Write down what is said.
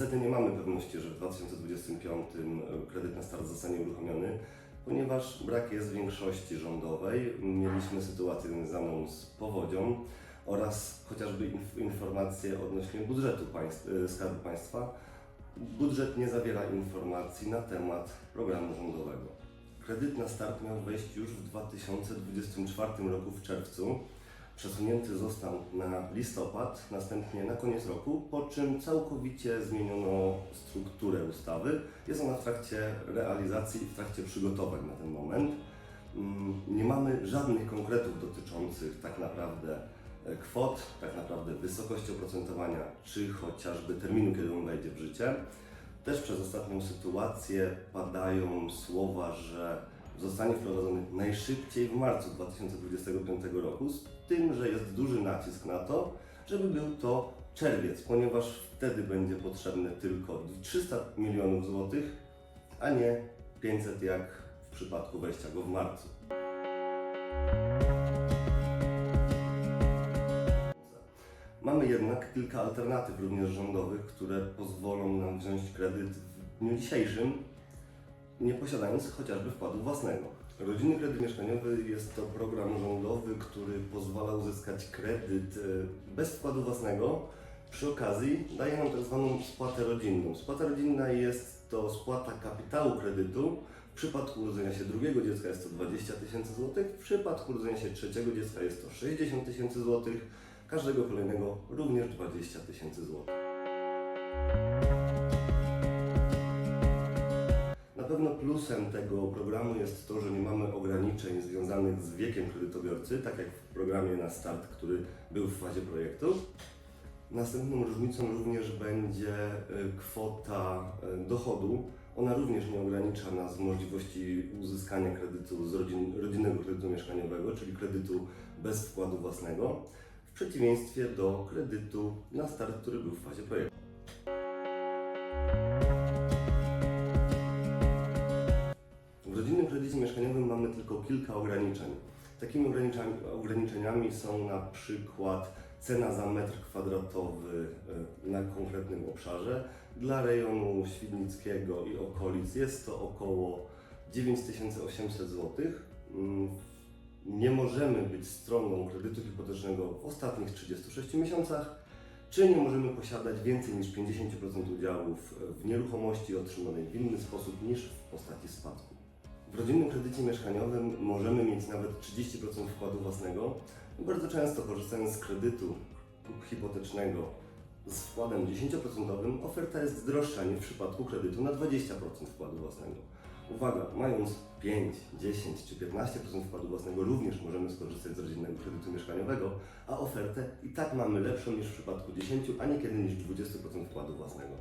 Niestety nie mamy pewności, że w 2025 kredyt na start zostanie uruchomiony, ponieważ brak jest większości rządowej. Mieliśmy sytuację związaną z powodzią oraz chociażby inf- informacje odnośnie budżetu państw, y, Skarbu Państwa. Budżet nie zawiera informacji na temat programu rządowego. Kredyt na start miał wejść już w 2024 roku w czerwcu. Przesunięty został na listopad, następnie na koniec roku, po czym całkowicie zmieniono strukturę ustawy. Jest ona w trakcie realizacji i w trakcie przygotowań na ten moment. Mm, Nie mamy żadnych konkretów dotyczących tak naprawdę e, kwot, tak naprawdę wysokości oprocentowania, czy chociażby terminu, kiedy on wejdzie w życie. Też przez ostatnią sytuację padają słowa, że zostanie wprowadzony najszybciej w marcu 2025 roku, z tym, że jest duży nacisk na to, żeby był to czerwiec, ponieważ wtedy będzie potrzebne tylko 300 milionów złotych, a nie 500 jak w przypadku wejścia go w marcu. Mamy jednak kilka alternatyw również rządowych, które pozwolą nam wziąć kredyt w dniu dzisiejszym, nie posiadając chociażby wkładu własnego. Rodzinny Kredyt Mieszkaniowy jest to program rządowy, który pozwala uzyskać kredyt e, bez wkładu własnego. Przy okazji daje nam tak zwaną spłatę rodzinną. Spłata rodzinna jest to spłata kapitału kredytu. W przypadku urodzenia się drugiego dziecka jest to 20 tysięcy złotych, w przypadku urodzenia się trzeciego dziecka jest to 60 tysięcy złotych, każdego kolejnego również 20 tysięcy złotych. Pewno plusem tego programu jest to, że nie mamy ograniczeń związanych z wiekiem kredytobiorcy, tak jak w programie na start, który był w fazie projektu. Następną różnicą również będzie e, kwota e, dochodu. Ona również nie ogranicza nas możliwości uzyskania kredytu z rodzin, rodzinnego kredytu mieszkaniowego, czyli kredytu bez wkładu własnego, w przeciwieństwie do kredytu na start, który był w fazie projektu. Kredycie mieszkaniowym mamy tylko kilka ograniczeń. Takimi ograniczeniami, są na przykład cena za metr kwadratowy e, na konkretnym obszarze. Dla rejonu Świdnickiego i okolic jest to około 9800 zł. Mm, Nie możemy być stroną kredytu hipotecznego w ostatnich 36 miesiącach, czy nie możemy posiadać więcej niż 50% udziałów w nieruchomości otrzymanej w inny sposób niż w postaci spadku. W rodzinnym kredycie mieszkaniowym możemy mieć nawet 30% wkładu własnego. Bardzo często korzystając z kredytu hipotecznego z wkładem 10% oferta jest droższa niż w przypadku kredytu na 20% wkładu własnego. Uwaga, mając 5, 10 czy 15% wkładu własnego również możemy skorzystać z rodzinnego kredytu mieszkaniowego, a ofertę i tak mamy lepszą niż w przypadku 10, a niekiedy niż 20% wkładu własnego.